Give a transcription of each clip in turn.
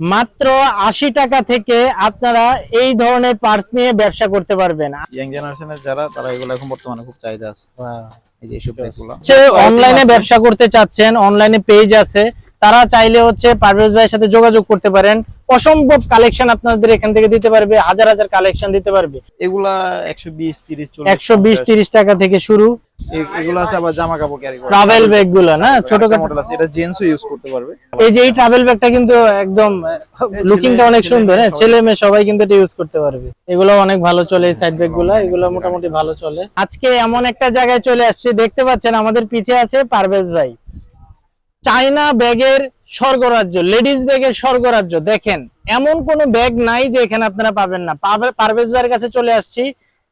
মাত্র আশি টাকা থেকে আপনারা এই ধরনের পার্স নিয়ে ব্যবসা করতে পারবেন। ইয়াং জেনারেশনের যারা তারা এগুলো এখন বর্তমানে খুব চাহিদা আছে। অনলাইনে ব্যবসা করতে চাচ্ছেন অনলাইনে পেজ আছে। তারা চাইলে হচ্ছে পারভেজ ভাইয়ের সাথে যোগাযোগ করতে পারেন। অসম্ভব কালেকশন আপনাদের এখান থেকে দিতে পারবে হাজার হাজার কালেকশন দিতে পারবে। এগুলা একশো বিশ তিরিশ একশো বিশ তিরিশ টাকা থেকে শুরু। এগুলো আছে আবার জামা কাপড় ক্যারি করে ট্রাভেল ব্যাগগুলো না ছোট মডেল আছে। এটা জেন্টসও ইউজ করতে পারবে। এই যে এই ট্রাভেল ব্যাগটা কিন্তু একদম লুকিংটা অনেক সুন্দর হ্যাঁ ছেলে মেয়ে সবাই কিন্তু এটা ইউজ করতে পারবে। এগুলো অনেক ভালো চলে এই সাইড ব্যাগগুলো এগুলো মোটামুটি ভালো। চলে। আজকে এমন একটা জায়গায় চলে আসছে দেখতে পাচ্ছেন আমাদের পিছে আছে পারভেজ ভাই। চায়না ব্যাগের স্বর্গরাজ্য লেডিস ব্যাগের স্বর্গরাজ্য দেখেন এমন কোনো ব্যাগ নাই যে এখানে আপনারা পাবেন না। পারভেজ ভাইয়ের কাছে চলে আসছি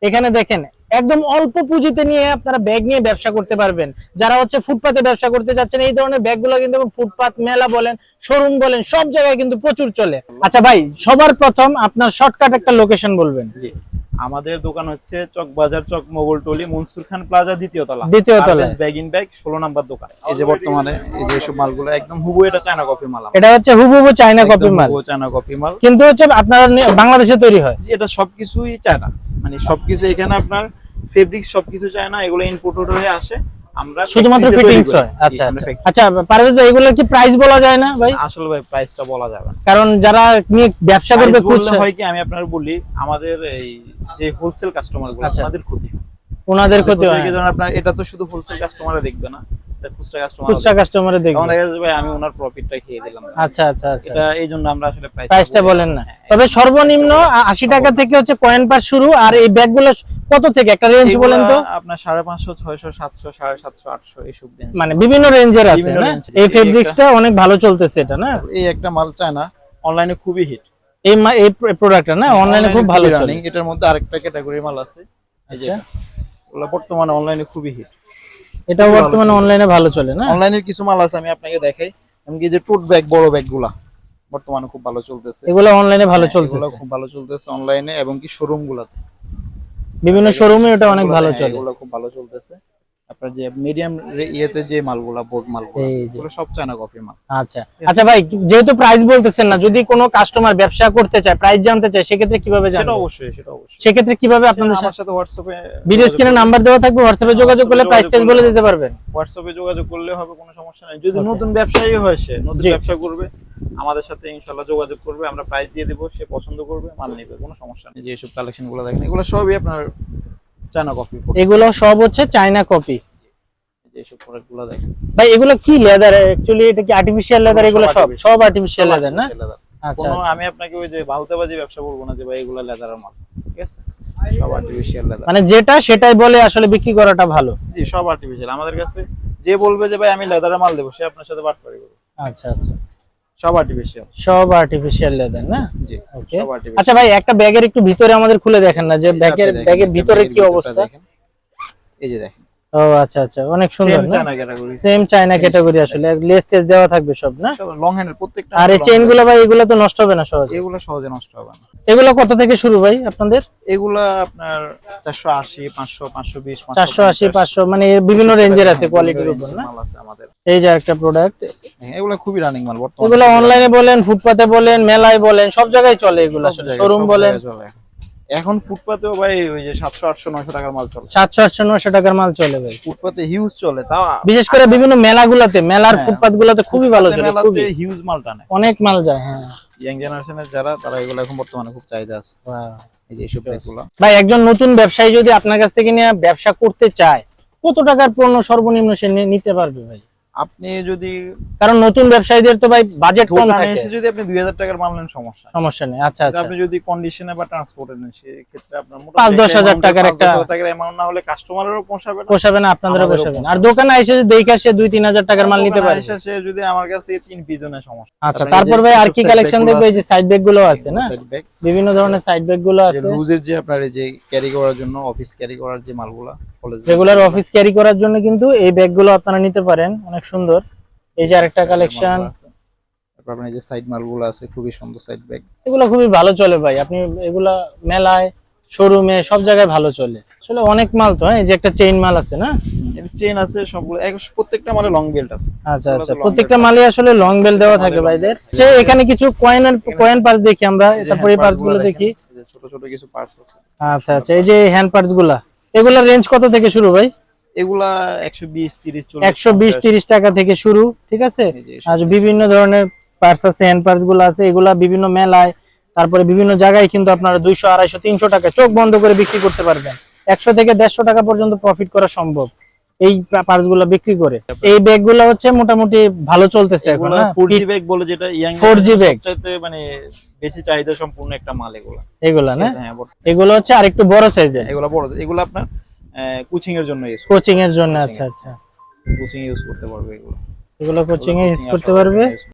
এখানে দেখেন একদম অল্প পুঁজিতে নিয়ে আপনারা ব্যাগ নিয়ে ব্যবসা করতে পারবেন। যারা হচ্ছে ফুটপাতে ব্যবসা করতে চাচ্ছেন এই ধরনের ব্যাগগুলো কিন্তু ফুটপাত মেলা বলেন শোরুম বলেন সব জায়গায় কিন্তু প্রচুর চলে। আচ্ছা ভাই সবার প্রথম আপনার শর্টকাট একটা লোকেশন বলবেন। জি। আমাদের দোকান হচ্ছে চক বাজার চক মোগল টলি মনসুর খান প্লাজা দ্বিতীয় তলা। দ্বিতীয় তলায়। ব্যাগ ইন ব্যাগ ষোলো নাম্বার দোকান। এই যে বর্তমানে এই যে সব মালগুলো একদম হুবু এটা চায়না কপি মাল এটা হচ্ছে হুবহু চায়না কপি একদম মাল। হুবহু চায়না কপি মাল। কিন্তু হচ্ছে আপনারা বাংলাদেশে তৈরি হয়। জি, এটা সবকিছুই চায়না মানে সবকিছু এখানে আপনার ফেব্রিক সবকিছু চায়না এগুলো ইম্পোর্টেড হয়ে আসে। আমরা শুধুমাত্র ফিটিংস হয়? আচ্ছা আচ্ছা। আচ্ছা পারভেজ ভাই এগুলো কি প্রাইস বলা যায় না ভাই? আসলে ভাই প্রাইসটা বলা যাবে না। কারণ যারা নিয়ে ব্যবসা করবে খুচরা হয় কি আমি আপনার বলি আমাদের এই যে হোলসেল কাস্টমারগুলো আচ্ছা। আমাদের ক্ষতি ওনাদের ক্ষতি হয়। ধরুন আপনার এটা তো শুধু হোলসেল কাস্টমারে দেখবে না খুচরা কাস্টমার খুচরা কাস্টমারে দেখবে। দেখা যাচ্ছে ভাই আমি ওনার প্রফিটটা খেয়ে দিলাম। আচ্ছা আচ্ছা আচ্ছা। এটা এই জন্য আমরা আসলে প্রাইস প্রাইসটা বলেন না। তবে সর্বনিম্ন আ- আশি টাকা থেকে হচ্ছে কয়েন পার শুরু আর এই ব্যাগগুলো কত থেকে? একটা রেঞ্জ বলেন তো। আপনার সাড়ে পাঁচশো ছয়শো সাতশো সাড়ে সাতশো আটশো এইসব range। মানে বিভিন্ন রেঞ্জের আছে না? এই ফেব্রিক্সটা অনেক ভালো চলতেছে এটা না? এই একটা মাল চায় না অনলাইনে খুবই হিট এই এই প্রোডাক্টটা না? অনলাইনে খুব ভালো চলে। এটার মধ্যে আরেকটা ক্যাটাগরি মাল আছে। এই যে আচ্ছা। ওগুলো বর্তমানে অনলাইনে খুবই হিট এটা বর্তমানে অনলাইনে ভালো চলে না? অনলাইনের কিছু মাল আছে আমি আপনাকে দেখাই। আমি যে টোট ব্যাগ বড় ব্যাগগুলা বর্তমানে খুব ভালো চলতেছে। এগুলো অনলাইনে ভালো হ্যাঁ, এগুলো খুব ভালো চলতেছে অনলাইনে এবং কি শোরুম গুলাতে বিভিন্ন শোরুমে এটা অনেক ভালো হ্যাঁ, চলে। এগুলো খুব ভালো চলতেছে। আপনার যে মিডিয়াম ইয়েতে যে মালগুলা বোর্ড মালগুলো এগুলো সব চায়না কপি মাল। আচ্ছা। আচ্ছা ভাই যেহেতু প্রাইস বলতেছেন না যদি কোনো কাস্টমার ব্যবসা করতে চায় প্রাইস জানতে চায় সেক্ষেত্রে কীভাবে জানবে? সেটা অবশ্যই সেটা অবশ্যই। সেক্ষেত্রে কীভাবে আপনাদের আমার সাথে হোয়াটসঅ্যাপে ভিডিও স্ক্রিনে নাম্বার দেওয়া থাকবে হোয়াটসঅ্যাপে যোগাযোগ করলে প্রাইস টেজ বলে দিতে পারবেন। হোয়াটসঅ্যাপে যোগাযোগ করলে হবে কোনো সমস্যা নেই। যদি নতুন ব্যবসায়ী হয় সে নতুন ব্যবসা করবে আমাদের সাথে ইনশাআল্লাহ যোগাযোগ করবে আমরা প্রাইস দিয়ে দেবো সে পছন্দ করবে মাল নেবে কোনো সমস্যা নেই। যে এইসব কালেকশনগুলো দেখেন এগুলো সবই আপনার চায়না কপি এগুলো সব হচ্ছে চায়না কপি যে এইসব প্রোডাক্টগুলো দেখেন। ভাই এগুলো কি লেদার অ্যাকচুয়ালি এটা কি আর্টিফিশিয়াল লেদার এগুলো সব সব আর্টিফিশিয়াল লেদার না? আচ্ছা কোনো আচ্ছা। আমি আপনাকে ওই যে বাহুতাবাজি ব্যবসা বলব না যে ভাই এগুলো লেদারের মাল ঠিক আছে? সব আর্টিফিশিয়াল লেদার মানে যেটা সেটাই বলে আসলে বিক্রি করাটা ভালো। জি সব আর্টিফিশিয়াল আমাদের কাছে যে বলবে যে ভাই আমি লেদারের মাল দেবো সে আপনার সাথে বাটপারি করবে। আচ্ছা আচ্ছা। সব আর্টিফিশিয়াল সব আর্টিফিশিয়াল লেদার না? জি ওকে আচ্ছা ভাই একটা ব্যাগের একটু ভিতরে আমাদের খুলে দেখেন না যে ব্যাগের ব্যাগের ভিতরে কি অবস্থা? দেখেন। এই যে দেখেন। ও আচ্ছা আচ্ছা। অনেক সুন্দর same China category same China category আসলে। লেস টেস দেওয়া থাকবে সব না? সব লং হ্যান্ডেল প্রত্যেকটা আর এই long চেইন ভাই এগুলো তো নষ্ট হবে না সহজে? এগুলো সহজে নষ্ট হবে না। এগুলো কত থেকে শুরু ভাই আপনাদের? এগুলা আপনার চারশো আশি পাঁচশো পাঁচশো বিশ চারশো আশি পাঁচশো মানে বিভিন্ন রেঞ্জের আছে কোয়ালিটির উপর না? মাল আছে আমাদের। এই যে একটা প্রোডাক্ট এগুলো খুবই রানিং মাল বর্তমানে। এগুলো অনলাইনে বলেন ফুটপাতে বলেন মেলায় বলেন সব জায়গায় চলে এগুলো আসলে। শোরুম বলেন। এখন। ফুটপাতেও ভাই ওই যে সাতশো আটশো নয়শো টাকার মাল চলে। সাতশো আটশো নশো টাকার মাল চলে ভাই। ফুটপাতে হিউজ চলে তাও বিশেষ করে বিভিন্ন মেলাগুলোতে মেলার হ্যাঁ, ফুটপাত গুলোতে খুবই ভালো চলে মেলাতে হিউজ মাল টানে। অনেক মাল যায় হ্যাঁ। ইয়াং জেনারেশনের যারা তারা এগুলো এখন বর্তমানে খুব চাহিদা আছে। এই যে ভাই একজন নতুন ব্যবসায়ী যদি আপনার কাছ থেকে নিয়ে ব্যবসা করতে চায় কত টাকার পণ্য সর্বনিম্ন সে নিতে পারবে ভাই? আপনি যদি কারণ নতুন ব্যবসায়ীদের তো ভাই বাজেট কম থাকে। এসে যদি আপনি দুই হাজার টাকার মাল নেন সমস্যা নেই। সমস্যা নেই। আচ্ছা আচ্ছা। আপনি যদি কন্ডিশনে বা ট্রান্সপোর্টে নেন সেক্ষেত্রে আপনার পাঁচ দশ হাজার টাকার একটা- টাকার অ্যামাউন্ট না হলে কাস্টমারেরও পোষাবে না পোষাবে না আপনাদেরও পোষাবে না। আর দোকানে এসে যদি দেখে আসে দুই তিন হাজার টাকার মাল নিতে পারে। এসে সে যদি আমার কাছে তিন পিজনের সমস্যা আচ্ছা তারপর ভাই আর কি কালেকশন দেখব? এই যে সাইড ব্যাগগুলো আছে না? সাইড ব্যাগ বিভিন্ন ধরনের সাইড ব্যাগগুলো আছে। লুজের যে আপনার এই যে ক্যারি করার জন্য অফিস ক্যারি করার যে মালগুলা রেগুলার অফিস ক্যারি করার জন্য কিন্তু এই ব্যাগগুলো আপনারা নিতে পারেন অনেক সুন্দর। এই যে আরেকটা কালেকশন তারপর আপনার এই যে সাইড মালগুলো আছে খুবই সুন্দর সাইড ব্যাগ এগুলো খুবই ভালো চলে ভাই। আপনি এগুলা মেলায় শোরুমে সব জায়গায় ভালো চলে। আসলে অনেক মাল তো হ্যাঁ? এই যে একটা চেইন মাল আছে না? এর চেন আছে সবগুলো। প্রত্যেকটা মালে লং বেল্ট আছে। আচ্ছা আচ্ছা। প্রত্যেকটা মালে আসলে লং বেল দেওয়া থাকে ভাইদের। যে এখানে কিছু কয়েন কয়েন পার্স দেখি আমরা। তারপরে পার্সগুলো দেখি। ছোট ছোট কিছু পার্টস আছে। আচ্ছা আচ্ছা। এই যে হ্যান্ড পার্টসগুলা। এগুলা রেঞ্জ কত থেকে শুরু ভাই? এগুলা একশো বিশ তিরিশ একশো বিশ তিরিশ টাকা থেকে শুরু ঠিক আছে? আর বিভিন্ন ধরনের পার্স আছে হ্যান্ড পার্সগুলো আছে এগুলা বিভিন্ন মেলায় তারপরে বিভিন্ন জায়গায় কিন্তু আপনারা 200 250 300 টাকা চোখ বন্ধ করে বিক্রি করতে পারবেন। একশো থেকে দেড়শো টাকা পর্যন্ত প্রফিট করা সম্ভব। এই পার্সগুলা বিক্রি করে। এই ব্যাগগুলা হচ্ছে মোটামুটি ভালো চলতেছে এখন এগুলা হ্যাঁ? ফোর জি ব্যাগ বলে যেটা ইয়াং 4G ব্যাগ সবচাইতে মানে বেশি চাহিদা সম্পূর্ণ একটা মাল এগুলা। এগুলা না? হ্যাঁ এগুলো হচ্ছে আরেকটু বড় সাইজের এগুলা বড় এগুলো আপনার কোচিং এর জন্য ইউজ কোচিং এর জন্য আচ্ছা আচ্ছা। কোচিং ইউজ করতে পারবে এগুলো। এগুলো কোচিং এ ইউজ করতে পারবে।